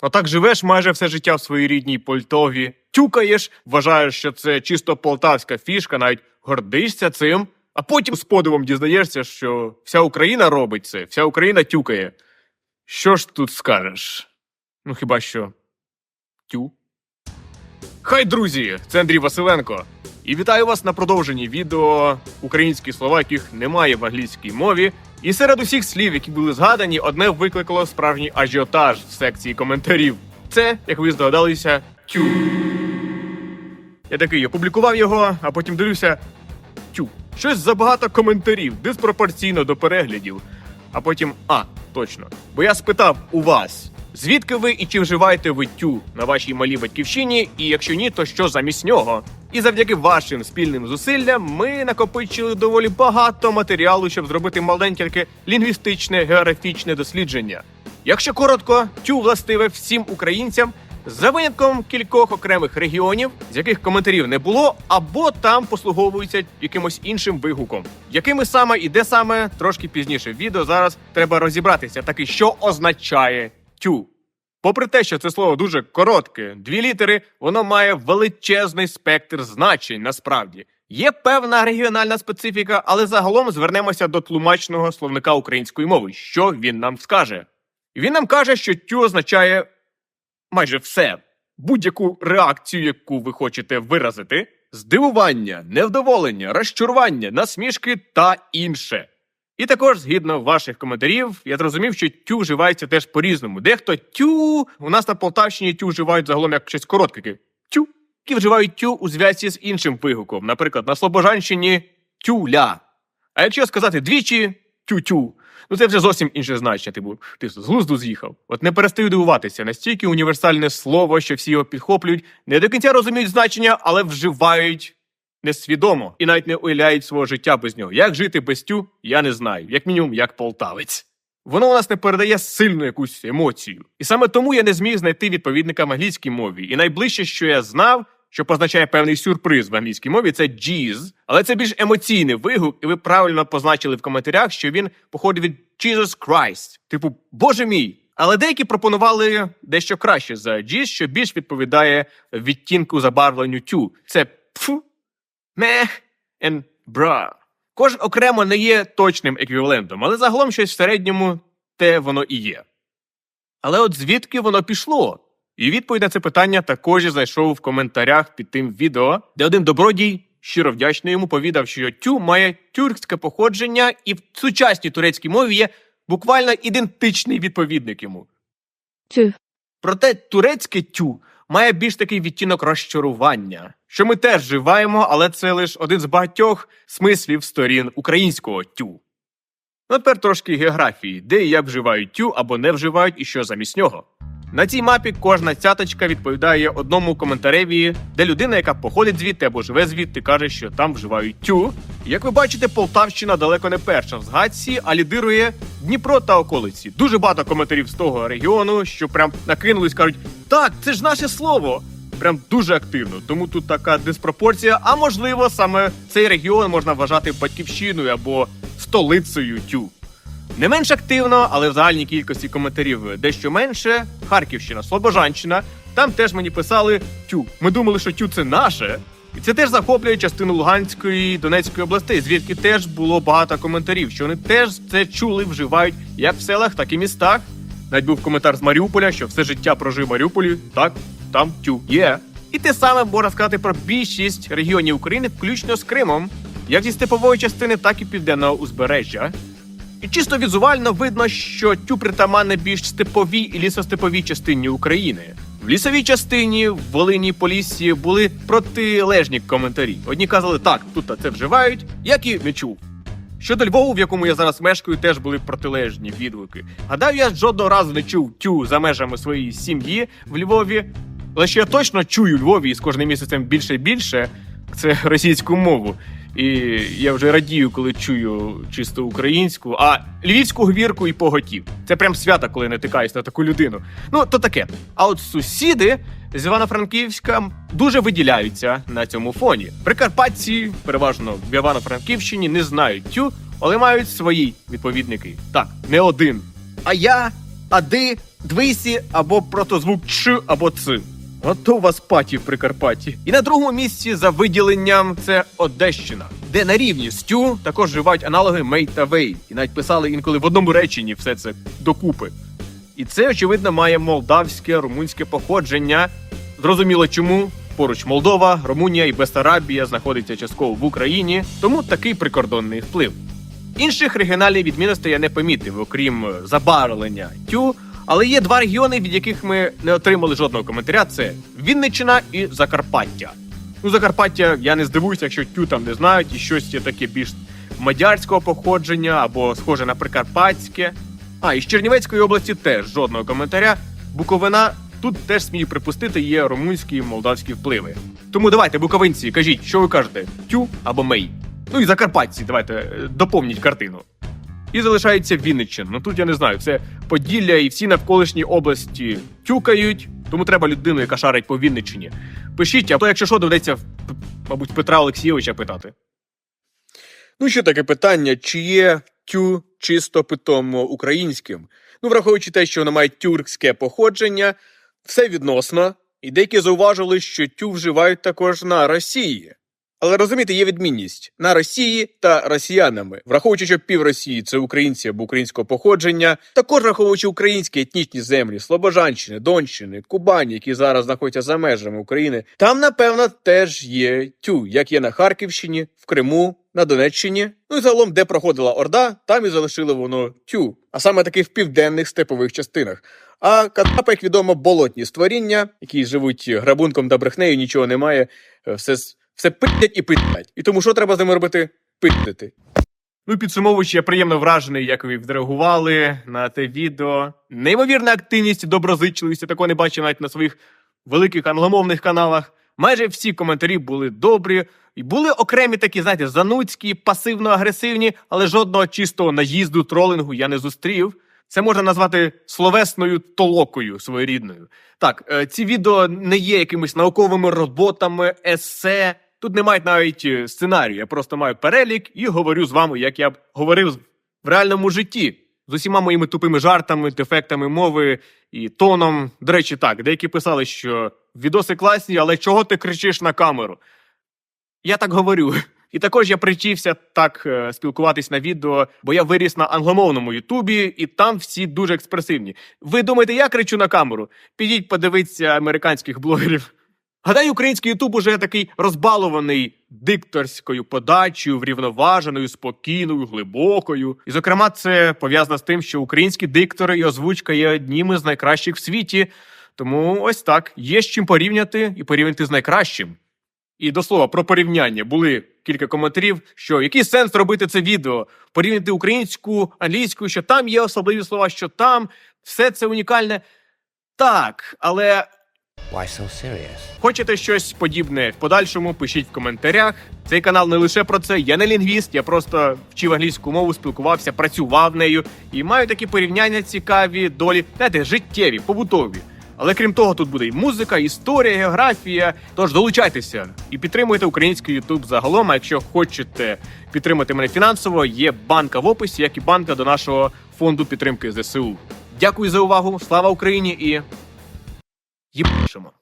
Отак живеш майже все життя в своїй рідній Польтові, тюкаєш, вважаєш, що це чисто полтавська фішка, навіть гордишся цим, а потім з подивом дізнаєшся, що вся Україна робить це, вся Україна тюкає. Що ж тут скажеш? Ну хіба що тю. Хай, друзі! Це Андрій Василенко. І вітаю вас на продовженні відео українські слова, яких немає в англійській мові. І серед усіх слів, які були згадані, одне викликало справжній ажіотаж в секції коментарів. Це, як ви здогадалися, тю. Я такий опублікував його, а потім дивлюся. Тю. Щось забагато коментарів, диспропорційно до переглядів. А потім, а, точно. Бо я спитав у вас, звідки ви і чи вживаєте ви на вашій малій батьківщині, і якщо ні, то що замість нього? І завдяки вашим спільним зусиллям ми накопичили доволі багато матеріалу, щоб зробити маленьке лінгвістичне географічне дослідження. Якщо коротко, тю властиве всім українцям. За винятком кількох окремих регіонів, з яких коментарів не було, або там послуговуються якимось іншим вигуком. Якими саме і де саме трошки пізніше в відео зараз треба розібратися, таки що означає тю. Попри те, що це слово дуже коротке, дві літери, воно має величезний спектр значень насправді. Є певна регіональна специфіка, але загалом звернемося до тлумачного словника української мови. Що він нам скаже? Він нам каже, що тю означає майже все. Будь-яку реакцію, яку ви хочете виразити, здивування, невдоволення, розчарування, насмішки та інше. І також, згідно ваших коментарів, я зрозумів, що тю вживається теж по-різному. Дехто тю, у нас на Полтавщині тю вживають загалом як щось коротке. таке Тю. Які вживають тю у зв'язці з іншим вигуком. Наприклад, на Слобожанщині тюля. А якщо сказати двічі тю-тю, ну це вже зовсім інше значення. Типу, ти з глузду з'їхав. От не перестаю дивуватися, настільки універсальне слово, що всі його підхоплюють, не до кінця розуміють значення, але вживають несвідомо і навіть не уявляють свого життя без нього. Як жити без тю, я не знаю, як мінімум, як полтавець. Воно у нас не передає сильну якусь емоцію. І саме тому я не зміг знайти відповідника в англійській мові. І найближче, що я знав, що позначає певний сюрприз в англійській мові, це «jeez». Але це більш емоційний вигук, і ви правильно позначили в коментарях, що він походить від Jesus Christ. Типу, Боже мій. Але деякі пропонували дещо краще за «jeez», що більш відповідає відтінку забарвленню тю. Це пф, мех and бра. Кожен окремо не є точним еквівалентом, але загалом щось в середньому те воно і є. Але от звідки воно пішло? І відповідь на це питання також я знайшов в коментарях під тим відео, де один добродій щиро вдячний йому повідав, що тю має тюркське походження, і в сучасній турецькій мові є буквально ідентичний відповідник йому. Tü. Проте турецьке тю має більш такий відтінок розчарування, що ми теж вживаємо, але це лише один з багатьох смислів сторін українського тю. Ну, тепер трошки географії, де і як вживають тю або не вживають і що замість нього. На цій мапі кожна цяточка відповідає одному коментареві, де людина, яка походить звідти або живе звідти, каже, що там вживають тю. Як ви бачите, Полтавщина далеко не перша в згадці, а лідирує Дніпро та околиці. Дуже багато коментарів з того регіону, що прям накинулись, кажуть: так, це ж наше слово. Прям дуже активно, тому тут така диспропорція. А можливо, саме цей регіон можна вважати батьківщиною або столицею тю. Не менш активно, але в загальній кількості коментарів дещо менше. Харківщина, Слобожанщина. Там теж мені писали тю. Ми думали, що тю це наше. І це теж захоплює частину Луганської і Донецької областей, звідки теж було багато коментарів, що вони теж це чули, вживають як в селах, так і містах. Навіть був коментар з Маріуполя, що все життя прожив Маріуполі. Так, там тю є. І те саме можна сказати про більшість регіонів України, включно з Кримом, як зі степової частини, так і південного узбережжя. І чисто візуально видно, що тю притаманне більш степовій і лісостеповій частині України. В лісовій частині, в Волині, Поліссі були протилежні коментарі. Одні казали, так, тут це вживають, як і не чув. Щодо Львову, в якому я зараз мешкаю, теж були протилежні відгуки. Гадав, я жодного разу не чув тю за межами своєї сім'ї в Львові. Але я точно чую Львові і з кожним місяцем більше і більше, це російську мову. І я вже радію, коли чую чисто українську, а львівську говірку і поготів. Це прям свято, коли не тикаюсь на таку людину. Ну, то таке. А от сусіди з Івано-Франківська дуже виділяються на цьому фоні. Прикарпатці, переважно в Івано-Франківщині, не знають тю, але мають свої відповідники. Так, не один. А я ади, двисі або просто звук ч або ц. Ото у вас паті в Прикарпатті. І на другому місці за виділенням це Одещина, де на рівні з тю також вживають аналоги мей та вей. І навіть писали інколи в одному реченні все це докупи. І це, очевидно, має молдавське, румунське походження. Зрозуміло чому. Поруч Молдова, Румунія і Бесарабія знаходиться частково в Україні, тому такий прикордонний вплив. Інших регіоналів відмінностей я не помітив, окрім забарвлення тю. Але є два регіони, від яких ми не отримали жодного коментаря: це Вінниччина і Закарпаття. Ну, Закарпаття я не здивуюся, якщо тю там не знають, і щось є таке більш мадярського походження або схоже на прикарпатське. А, і з Чернівецької області теж жодного коментаря. Буковина тут теж смію припустити, є румунські і молдавські впливи. Тому давайте, буковинці, кажіть, що ви кажете: тю або мей. Ну і закарпатці, давайте е, доповніть картину. І залишається Вінниччина. Ну тут я не знаю, це Поділля і всі навколишні області тюкають, тому треба людину, яка шарить по Вінниччині. Пишіть, а то, якщо що, доведеться, мабуть, Петра Олексійовича питати. Ну, ще таке питання: чи є тю чисто питомо українським? Ну, враховуючи те, що воно має тюркське походження, все відносно, і деякі зауважили, що тю вживають також на Росії. Але розумієте, є відмінність на Росії та росіянами, враховуючи, що пів Росії це українці або українського походження, також враховуючи українські етнічні землі Слобожанщини, Донщини, Кубані, які зараз знаходяться за межами України, там напевно теж є тю, як є на Харківщині, в Криму, на Донеччині. Ну і загалом, де проходила Орда, там і залишили воно тю, а саме таки в південних степових частинах. А кацапи, як відомо, болотні створіння, які живуть грабунком та брехнею, нічого немає, е, все все пиздять і пиздять. І тому що треба з ними робити? Пиздити. Ну, підсумовуючи, я приємно вражений, як ви відреагували на те відео. Неймовірна активність, доброзичливість, я такого не бачив навіть на своїх великих англомовних каналах. Майже всі коментарі були добрі, і були окремі такі, знаєте, занудські, пасивно-агресивні, але жодного чистого наїзду, тролингу я не зустрів. Це можна назвати словесною толокою своєрідною. Так, е, ці відео не є якимись науковими роботами, есе. Тут немає навіть е, сценарію. Я просто маю перелік і говорю з вами, як я б говорив в реальному житті. З усіма моїми тупими жартами, дефектами мови і тоном. До речі, так, деякі писали, що відоси класні, але чого ти кричиш на камеру? Я так говорю. І також я причився так е, спілкуватись на відео, бо я виріс на англомовному Ютубі, і там всі дуже експресивні. Ви думаєте, я кричу на камеру? Підіть, подивіться американських блогерів. Гадаю, український Ютуб уже такий розбалований дикторською подачею, врівноваженою, спокійною, глибокою. І, зокрема, це пов'язано з тим, що українські диктори і озвучка є одніми з найкращих в світі. Тому ось так є з чим порівняти і порівняти з найкращим. І до слова про порівняння були кілька коментарів, що який сенс робити це відео, порівняти українську, англійську, що там є особливі слова, що там все це унікальне. Так, але Why so serious? Хочете щось подібне в подальшому? Пишіть в коментарях. Цей канал не лише про це. Я не лінгвіст, я просто вчив англійську мову, спілкувався, працював нею і маю такі порівняння цікаві, долі, знаєте, життєві, побутові. Але крім того, тут буде і музика, історія, географія. Тож долучайтеся і підтримуйте український Ютуб загалом. А якщо хочете підтримати мене фінансово, є банка в описі, як і банка до нашого фонду підтримки ЗСУ. Дякую за увагу. Слава Україні і 你什么